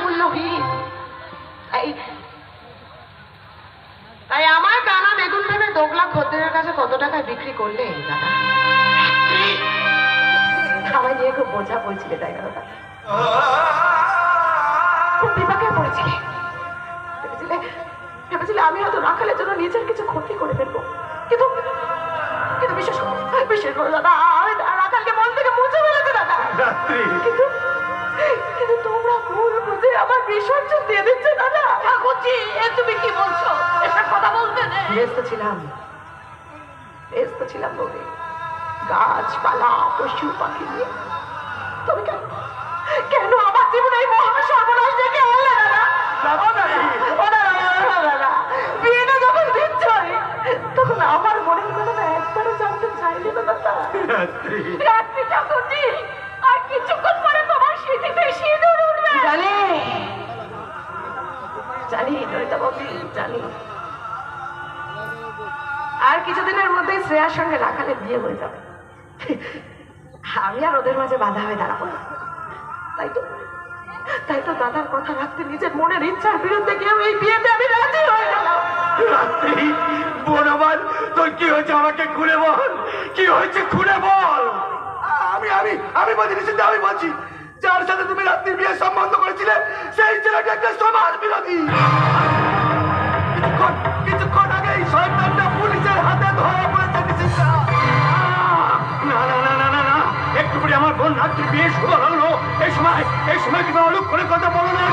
মূল্যহীন তাই আমার কানা বেগুন ভেবে দোকলা কাছে কত টাকায় বিক্রি করলে দাদা? নিয়ে খুব বোঝা বলছিলে তাই খুব বিপাকে পড়েছিলে। ভেবেছিলে আমি হয়তো রাখালের জন্য নিজের কিছু ক্ষতি করে ফেলব। কিন্তু কিন্তু বিশেষ বিশেষ দাদা, রাখালকে মন এ তুমি কি বলছো এসব কথা বলতে নেই ব্যস্ত ছিলাম ব্যস্ত ছিলাম বলে গাছপালা পশু পাখি নিয়ে তবে কেন কেন আমার জীবনে এই মহা সর্বনাশ ডেকে আনলে বিয়েটা যখন দিচ্ছই তখন আমার মনের কথাটা একবারও জানতে চাইলে না দাদা রাত্রি রাত্রি ঠাকুরজি আর কিছুক্ষণ পরে তোমার স্মৃতিতে সিঁদুর উঠবে জানি জানি আর কিছুদিনের মধ্যেই শ্রেয়ার সঙ্গে রাখালে বিয়ে হয়ে যাবে। আমি আর ওদের মাঝে বাধা হয়ে দাঁড়াবো না। তাই তো তাই তো দাদার কথা রাখতে নিজের মনের ইচ্ছার বিরুদ্ধে গিয়েও এই বিয়েতে আমি রাজি হয়ে গেলাম কি হয়েছে আমাকে খুলে বল? কি হয়েছে খুলে বল? আমি আমি আমি বলছি নিশ্চিত আমি বলছি, যার সাথে তুমি রাত্রির বিয়ে সম্বন্ধ করেছিলে, সেই ছেলেটা একটা সমাজ বিরোধী। বিয়ে শুরু হলো এই সময় এই সময় তুমি অলুক করে কথা বলো না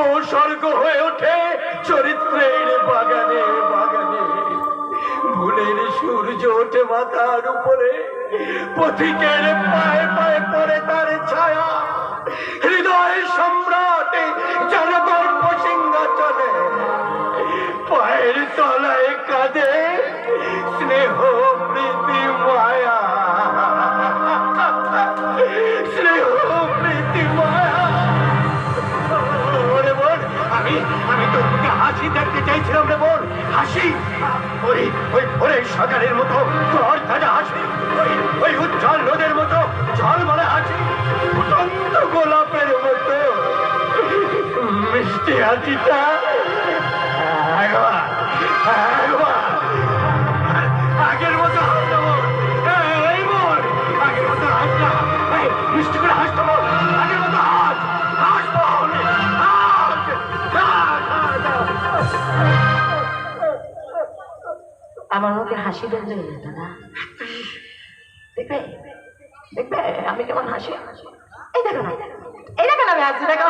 উপসর্গ হয়ে ওঠে চরিত্রের বাগানে বাগানে। ভুলের সূর্য ওঠে মাথার উপরে। পথিকের পায়ে পায়ে পড়ে তার ছায়া। হৃদয় সম্রাটে জনগর্ব সিংহাচলে পায়ের তলায় কাঁদে স্নেহ, প্রীতি, মায়া। হাসি। ওই ওই ওরে সকালের মতো তোর তাজা হাসি। ওই ওই উজ্জ্বল রোদের মতো, ঝলমলে হাসি। ফুটন্ত গোলাপের মতো। মিষ্টি হাসিটা। একবার একবার মুখে হাসি দেখবে দাদা। দেখবে দেখবে, আমি কেমন হাসি? এই দেখো না, এই দেখো না, আমি হাসি, দেখো।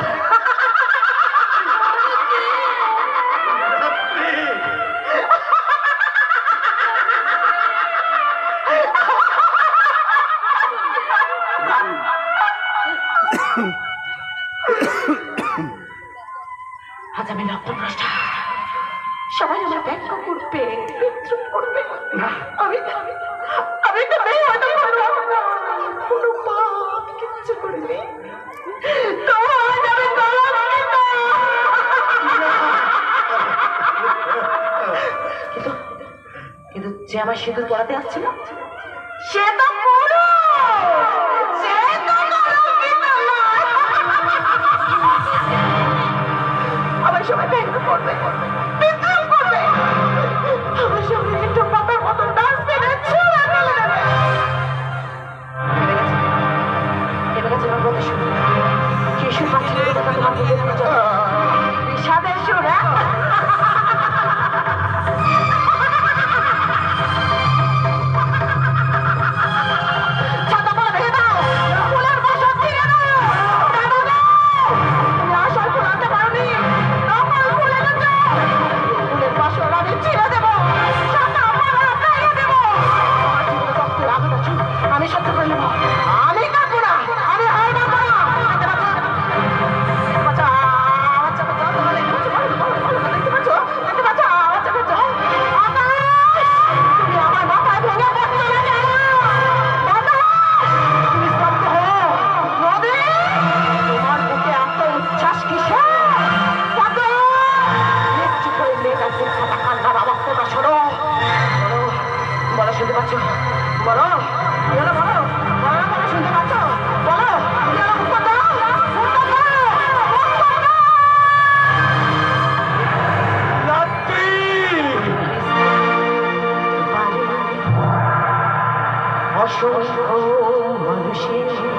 আজ আমি লক্ষ্যভ্রষ্টা যে আমার সিঁদুর পড়াতে আসছিল? সে তো। আমার সবাই করবে বিদ্রুপ মানুষের